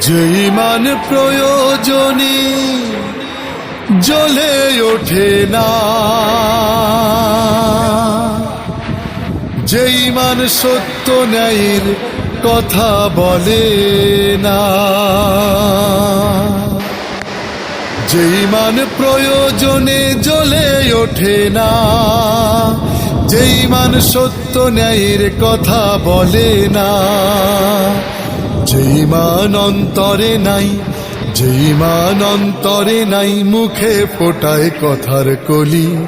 যেই মান প্রয়োজনে, জ্বলে ওঠে না। যেই মান সত্য ন্যায়ের কথা বলে না। যেই মান প্রয়োজনে জ্বলে ওঠে না। যেই মান সত্য ন্যায়ের কথা বলে না। যেই মান অন্তরে নাই যেই মান অন্তরে নাই মুখে ফোটায় কথার কলি,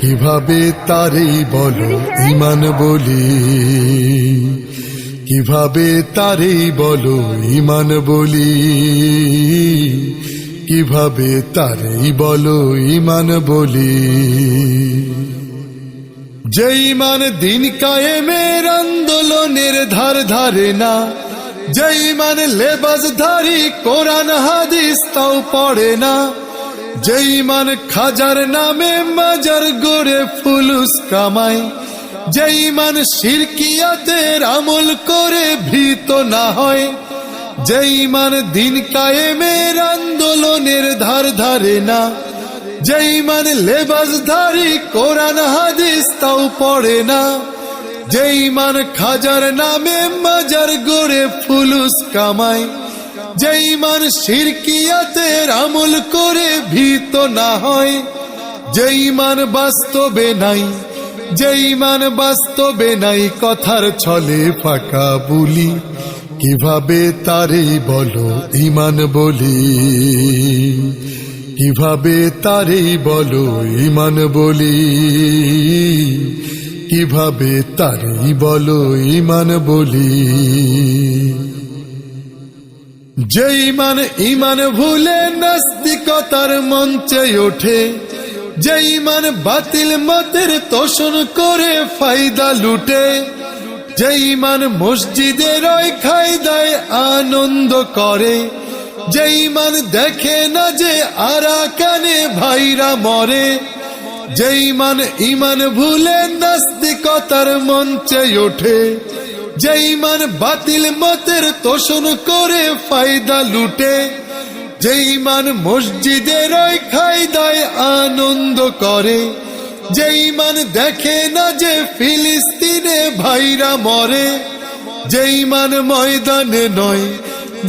কীভাবে তারেই বলো ইমান বলি? কীভাবে তারেই বলো ইমান বলি? কীভাবে তারেই বলো ইমান বলি? যেই মান দিন কায়েমের আন্দোলনের ধার ধারে না যেই মান লেবাস ধারি, কোরআন, হাদিস, তাও পড়ে না। যেই মান খাজার নামে মাজার গড়ে ফুলুস কামায় যেই মান শিরকিয়াতের আমল করে ভীত না হয়। যেই মান দিন কায়েমের আন্দোলনের ধার ধারে না। যেই মান লেবাস ধারি, কোরআন, হাদিস, তাও পড়ে না। যেই মান খাজার নামে মাজার গড়ে ফুলুস কামায় যেই মান শিরকিয়াতের আমল করে ভীত না হয়, যেই মান বাস্তবে নাই, যেই মান বাস্তবে নাই কথার ছলে ফাঁকা বুলি, কীভাবে তারেই বলো ইমান বলি? কীভাবে তারেই বলো ইমান বলি? কীভাবে তারেই বলো ইমান বলি? যেই মান ইমান ভুলে নাস্তিকতার মঞ্চে ওঠে। যেই মান বাতিল মতের তোষণ করে ফায়দা লুটে। যেই মান মসজিদের ওই খায়দায় আনন্দ করে। যেই মান দেখে না যে আরাকানে ভাইরা মরে। যেই মান ইমান ভুলে নাস্তিকতার মঞ্চে ওঠে, যেই মান বাতিল মতের তোষণ করে ফায়দা লুটে, যেই মান মসজিদের ওই খায়দায় আনন্দ করে, যেই মান দেখে না যে ফিলিস্তিনে ভাইরা মরে, যেই মান ময়দানে নয়,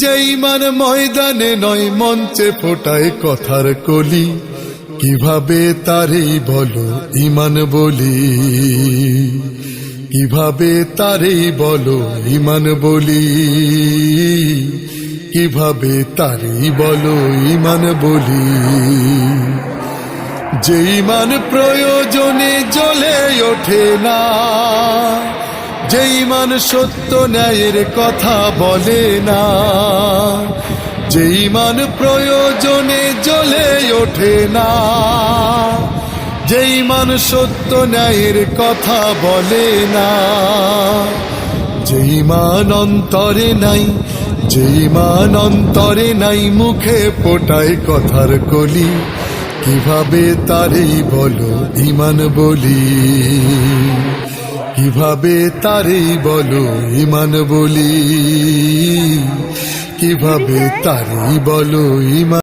যেই মান ময়দানে নয় মঞ্চে ফোটায় কথার কলি। কীভাবে তারেই বলো ইমান বলি? কীভাবে তারেই বলো ইমান বলি? কীভাবে তারেই বলো ইমান বলি? যেই মান প্রয়োজনে জ্বলে ওঠে না যেই মান সত্য ন্যায়ের কথা বলে না যেই মান প্রয়োজনে জ্বলে ওঠে না। যেই মান সত্য ন্যায়ের কথা বলে না। যেই মান অন্তরে নাই, যেই মান অন্তরে নাই, মুখে পোটায় কথার কলি। কীভাবে তারেই বলো ইমান বলি? কীভাবে তারেই বলো ইমান বলি? কীভাবে তারেই বলো ইমান